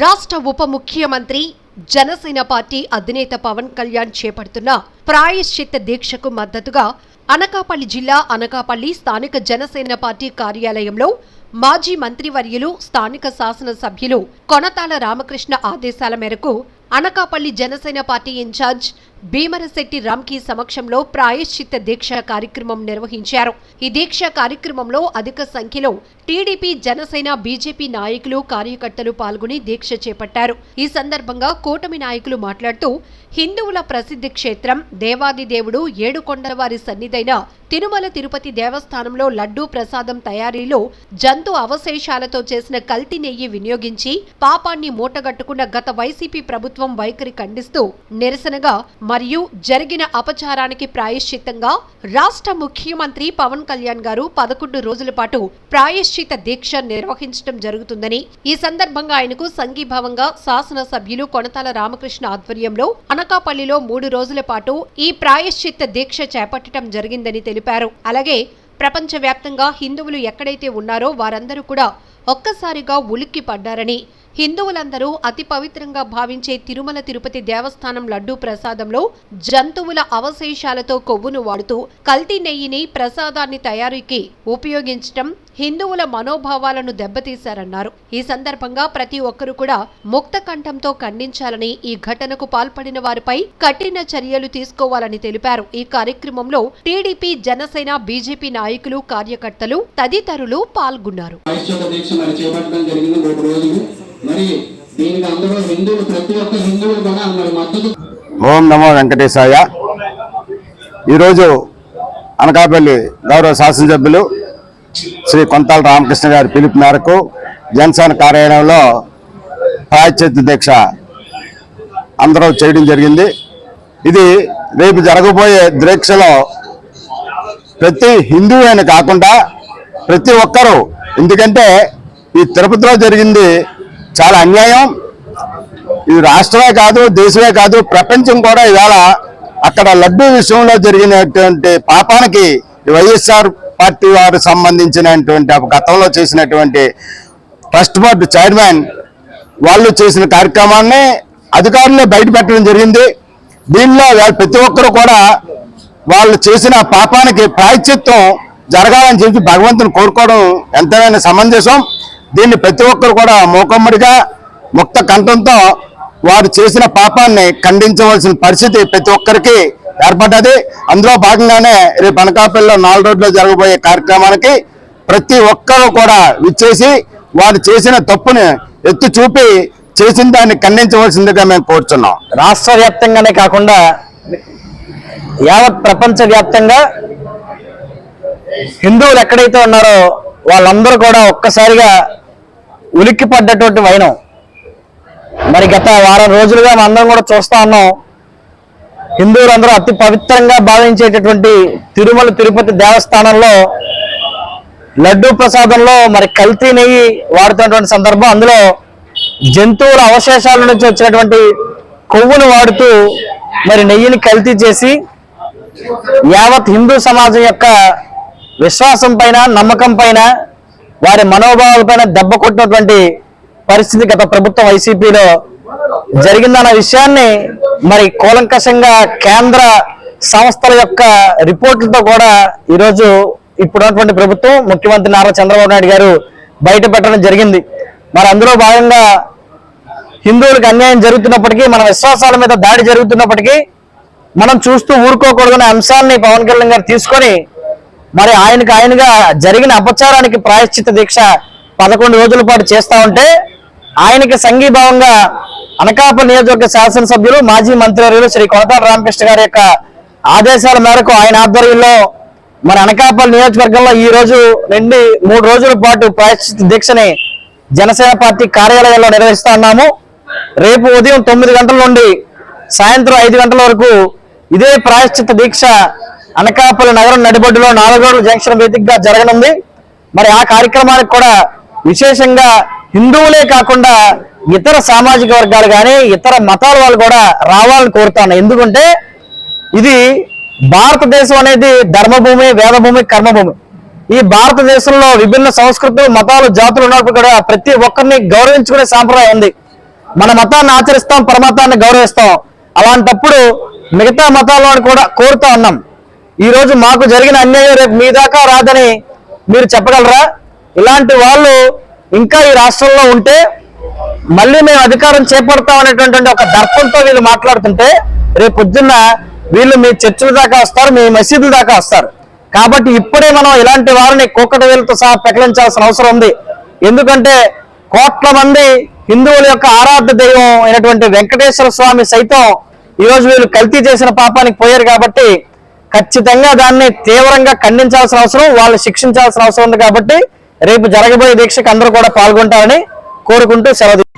రాష్ట్ర ఉప ముఖ్యమంత్రి జనసేన పార్టీ అధినేత పవన్ కళ్యాణ్ చేపడుతున్న ప్రాయశ్చిత్త దీక్షకు మద్దతుగా అనకాపల్లి జిల్లా అనకాపల్లి స్థానిక జనసేన పార్టీ కార్యాలయంలో మాజీ మంత్రివర్యులు స్థానిక శాసనసభ్యులు కొనతాల రామకృష్ణ ఆదేశాల మేరకు అనకాపల్లి జనసేన పార్టీ ఇన్ఛార్జ్ భీమరశెట్టి రామ్కి సమక్షంలో ప్రాయశ్చిత్త దీక్ష కార్యక్రమం నిర్వహించారు. ఈ దీక్ష కార్యక్రమంలో అధిక సంఖ్యలో టీడీపీ జనసేన బీజేపీ నాయకులు కార్యకర్తలు పాల్గొని దీక్ష చేపట్టారు. ఈ సందర్భంగా కూటమి నాయకులు మాట్లాడుతూ హిందువుల ప్రసిద్ధి క్షేత్రం దేవాది దేవుడు ఏడుకొండలవారి సన్నిధైన తిరుమల తిరుపతి దేవస్థానంలో లడ్డూ ప్రసాదం తయారీలో జంతు అవశేషాలతో చేసిన కల్తీ నెయ్యి వినియోగించి పాపాన్ని మూటగట్టుకున్న గత వైసీపీ ప్రభుత్వం వైఖరి ఖండిస్తూ నిరసనగా మరియు జరిగిన అపచారానికి ప్రాయశ్చిత్తంగా రాష్ట్ర ముఖ్యమంత్రి పవన్ కళ్యాణ్ గారు పదకొండు రోజుల పాటు ప్రాయశ్చిత దీక్ష నిర్వహించడం జరుగుతుందని ఈ సందర్భంగా ఆయనకు సంఘీభావంగా శాసనసభ్యులు కొనతాల రామకృష్ణ ఆధ్వర్యంలో అనకాపల్లిలో మూడు రోజుల పాటు ఈ ప్రాయశ్చిత్త దీక్ష చేపట్టడం జరిగిందని తెలిపారు. అలాగే ప్రపంచవ్యాప్తంగా హిందువులు ఎక్కడైతే ఉన్నారో వారందరూ కూడా ఒక్కసారిగా ఉలిక్కి పడ్డారని హిందువులందరూ అతి పవిత్రంగా భావించే తిరుమల తిరుపతి దేవస్థానం లడ్డూ ప్రసాదంలో జంతువుల అవశేషాలతో కొవ్వును వాడుతూ కల్తీ నెయ్యిని ప్రసాదాన్ని తయారీకి ఉపయోగించటం హిందువుల మనోభావాలను దెబ్బతీశారన్నారు. ఈ సందర్భంగా ప్రతి ఒక్కరూ కూడా ముక్త కంఠంతో ఖండించాలని ఈ ఘటనకు పాల్పడిన వారిపై కఠిన చర్యలు తీసుకోవాలని తెలిపారు. ఈ కార్యక్రమంలో టీడీపీ జనసేన బీజేపీ నాయకులు కార్యకర్తలు తదితరులు పాల్గొన్నారు. మరి దీనికి అందరూ హిందువులు ప్రతి ఒక్క హిందువులు కూడా మరి మద్దతు ఓం నమో వెంకటేశాయ. ఈరోజు అనకాపల్లి గౌరవ శాసనసభ్యులు శ్రీ కొంతాల రామకృష్ణ గారి పిలుపు మేరకు జనసేన కార్యాలయంలో ప్రాయశ్చిత్త దీక్ష అందరూ చేయడం జరిగింది. ఇది రేపు జరగబోయే దీక్షలో ప్రతి హిందువు అయిన కాకుండా ప్రతి ఒక్కరూ ఎందుకంటే ఈ తిరుపతిలో జరిగింది చాలా అన్యాయం. ఇది రాష్ట్రమే కాదు దేశమే కాదు ప్రపంచం కూడా ఇవాళ అక్కడ లడ్డూ విషయంలో జరిగినటువంటి పాపానికి వైఎస్ఆర్ పార్టీ వారు సంబంధించినటువంటి గతంలో చేసినటువంటి ట్రస్ట్ బోర్డు చైర్మన్ వాళ్ళు చేసిన కార్యక్రమాన్ని అధికారులే బయట పెట్టడం జరిగింది. దీనిలో ప్రతి ఒక్కరు కూడా వాళ్ళు చేసిన పాపానికి ప్రాయశ్చిత్తం జరగాలని చెప్పి భగవంతుని కోరుకోవడం ఎంతైనా సమంజసం. దీన్ని ప్రతి ఒక్కరు కూడా మూకమ్మడిగా ముక్త కంఠంతో వారు చేసిన పాపాన్ని ఖండించవలసిన పరిస్థితి ప్రతి ఒక్కరికి ఏర్పడ్డది. అందులో భాగంగానే రేపు అనకాపల్లిలో నాలుగు రోడ్లో జరగబోయే కార్యక్రమానికి ప్రతి ఒక్కరూ కూడా విచ్చేసి వారు చేసిన తప్పుని ఎత్తు చూపి చేసిన దాన్ని ఖండించవలసిందిగా మేము కోరుచున్నాం. రాష్ట్ర వ్యాప్తంగానే కాకుండా యావత్ ప్రపంచ వ్యాప్తంగా హిందువులు ఎక్కడైతే ఉన్నారో వాళ్ళందరూ కూడా ఒక్కసారిగా ఉలిక్కి పడ్డటువంటి వైనం. మరి గత వారం రోజులుగా మనందరం కూడా చూస్తా ఉన్నాం. హిందువులందరూ అతి పవిత్రంగా భావించేటటువంటి తిరుమల తిరుపతి దేవస్థానంలో లడ్డూ ప్రసాదంలో మరి కల్తీ నెయ్యి వాడుతున్నటువంటి సందర్భం. అందులో జంతువుల అవశేషాల నుంచి వచ్చినటువంటి కొవ్వును వాడుతూ మరి నెయ్యిని కల్తీ చేసి యావత్ హిందూ సమాజం యొక్క విశ్వాసం పైన నమ్మకం పైన వారి మనోభావాలపైన దెబ్బ కొట్టినటువంటి పరిస్థితి గత ప్రభుత్వం వైసీపీలో జరిగిందన్న విషయాన్ని మరి కూలంకషంగా కేంద్ర సంస్థల యొక్క రిపోర్టులతో కూడా ఈరోజు ఇప్పుడున్నటువంటి ప్రభుత్వం ముఖ్యమంత్రి నారా చంద్రబాబు నాయుడు గారు బయట పెట్టడం జరిగింది. మరి అందులో భాగంగా హిందువులకు అన్యాయం జరుగుతున్నప్పటికీ మన విశ్వాసాల మీద దాడి జరుగుతున్నప్పటికీ మనం చూస్తూ ఊరుకోకూడదనే అంశాన్ని పవన్ కళ్యాణ్ గారు తీసుకొని మరి ఆయనకు ఆయనగా జరిగిన అపచారానికి ప్రాయశ్చిత దీక్ష పదకొండు రోజుల పాటు చేస్తా ఉంటే ఆయనకి సంఘీభావంగా అనకాప నియోజకవర్గ శాసనసభ్యులు మాజీ మంత్రివర్యులు శ్రీ కొనతాల రామకృష్ణ గారి యొక్క ఆదేశాల మేరకు ఆయన ఆధ్వర్యంలో మన అనకాపల్లి నియోజకవర్గంలో ఈ రోజు నుండి మూడు రోజుల పాటు ప్రాయశ్చిత దీక్షని జనసేన పార్టీ కార్యాలయంలో నిర్వహిస్తా ఉన్నాము. రేపు ఉదయం తొమ్మిది గంటల నుండి సాయంత్రం ఐదు గంటల వరకు ఇదే ప్రాయశ్చిత దీక్ష అనకాపల్లి నగరం నడిబొడ్డులో నాలుగోడ్ల జంక్షన్ వేదికగా జరగనుంది. మరి ఆ కార్యక్రమానికి కూడా విశేషంగా హిందువులే కాకుండా ఇతర సామాజిక వర్గాలు కానీ ఇతర మతాల వాళ్ళు కూడా రావాలని కోరుతాను. ఎందుకంటే ఇది భారతదేశం అనేది ధర్మభూమి వేదభూమి కర్మభూమి. ఈ భారతదేశంలో విభిన్న సంస్కృతులు మతాలు జాతులు ఉన్నప్పుడు కూడా ప్రతి ఒక్కరిని గౌరవించుకునే సాంప్రదాయం ఉంది. మన మతాన్ని ఆచరిస్తాం పరమతాన్ని గౌరవిస్తాం. అలాంటప్పుడు మిగతా మతాలను కూడా కోరుతా ఉన్నాం. ఈ రోజు మాకు జరిగిన అన్యాయం రేపు మీ దాకా రాదని మీరు చెప్పగలరా? ఇలాంటి వాళ్ళు ఇంకా ఈ రాష్ట్రంలో ఉంటే మళ్ళీ మేము అధికారం చేపడతాం అనేటువంటి ఒక దర్పంతో వీళ్ళు మాట్లాడుతుంటే రేపు పొద్దున్న వీళ్ళు మీ చర్చిల దాకా వస్తారు మీ మసీదుల దాకా వస్తారు. కాబట్టి ఇప్పుడే మనం ఇలాంటి వారిని కోకట వేలతో సహా ప్రకటించాల్సిన అవసరం ఉంది. ఎందుకంటే కోట్ల మంది హిందువుల యొక్క ఆరాధ్య దైవం అయినటువంటి వెంకటేశ్వర స్వామి సైతం ఈరోజు వీళ్ళు కల్తీ చేసిన పాపానికి పోయారు కాబట్టి ఖచ్చితంగా దాన్ని తీవ్రంగా ఖండించాల్సిన అవసరం వాళ్ళు శిక్షించాల్సిన అవసరం ఉంది కాబట్టి రేపు జరగబోయే దీక్షకు అందరూ కూడా పాల్గొంటారని కోరుకుంటూ సెలవు